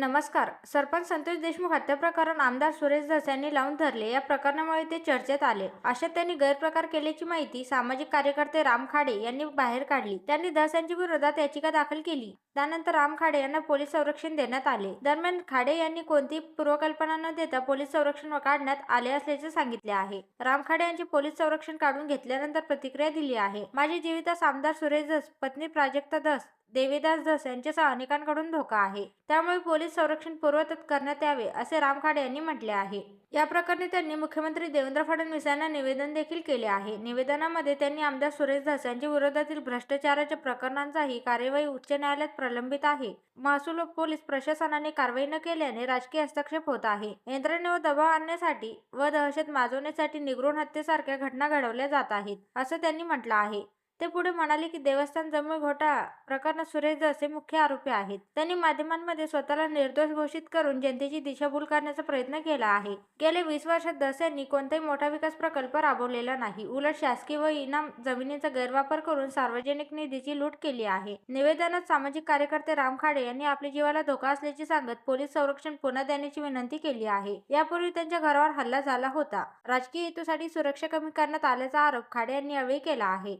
नमस्कार. सरपंच संतोष देशमुख हत्या प्रकरण आमदार सुरेश धस यांनी लावून धरले. या प्रकरणामुळे ते चर्चेत आले. अशा त्यांनी गैरप्रकार केल्याची माहिती सामाजिक कार्यकर्ते राम खाडे यांनी बाहेर काढली. त्यांनी धस यांच्या विरोधात याचिका दाखल केली. त्यानंतर राम खाडे यांना पोलीस संरक्षण देण्यात आले. दरम्यान खाडे यांनी कोणतीही पूर्वकल्पना न देता पोलीस संरक्षण काढण्यात आले असल्याचे सांगितले आहे. राम खाडे यांचे पोलीस संरक्षण काढून घेतल्यानंतर प्रतिक्रिया दिली आहे. माझी जीवितास आमदार सुरेश धस पत्नी प्राजक्ता धस देवीदास धस यांच्यासह अनेकांकडून धोका आहे. त्यामुळे पोलीस संरक्षण पूर्वतत करण्यात यावे असे रामखाडे यांनी म्हटले आहे. या प्रकरणी त्यांनी मुख्यमंत्री देवेंद्र फडणवीस यांना निवेदन देखील केले आहे. निवेदनामध्ये त्यांनी आमदार सुरेश धस यांच्या विरोधातील भ्रष्टाचाराच्या प्रकरणांचाही कार्यवाही उच्च न्यायालयात प्रलंबित आहे. महसूल व पोलीस प्रशासनाने कारवाई न केल्याने राजकीय हस्तक्षेप होत आहे. यंत्रणेवर दबाव आणण्यासाठी व दहशत माजवण्यासाठी निगरून हत्येसारख्या घटना घडवल्या जात आहेत असं त्यांनी म्हटलं आहे. ते पुढे म्हणाले की देवस्थान जमीन घोटाळा प्रकरणात सुरेश असे हे मुख्य आरोपी आहेत. त्यांनी माध्यमांमध्ये स्वतःला निर्दोष घोषित करून जनतेची दिशाभूल करण्याचा प्रयत्न केला आहे. गेले वीस वर्षात धस यांनी कोणताही मोठा विकास प्रकल्प राबवलेला नाही. उलट शासकीय व इनाम जमिनीचा गैरवापर करून सार्वजनिक निधीची लूट केली आहे. निवेदनात सामाजिक कार्यकर्ते राम खाडे यांनी आपल्या जीवाला धोका असल्याचे सांगत पोलीस संरक्षण पुन्हा देण्याची विनंती केली आहे. यापूर्वी त्यांच्या घरावर हल्ला झाला होता. राजकीय हेतूसाठी सुरक्षा कमी करण्यात आल्याचा आरोप खाडे यांनी यावेळी केला आहे.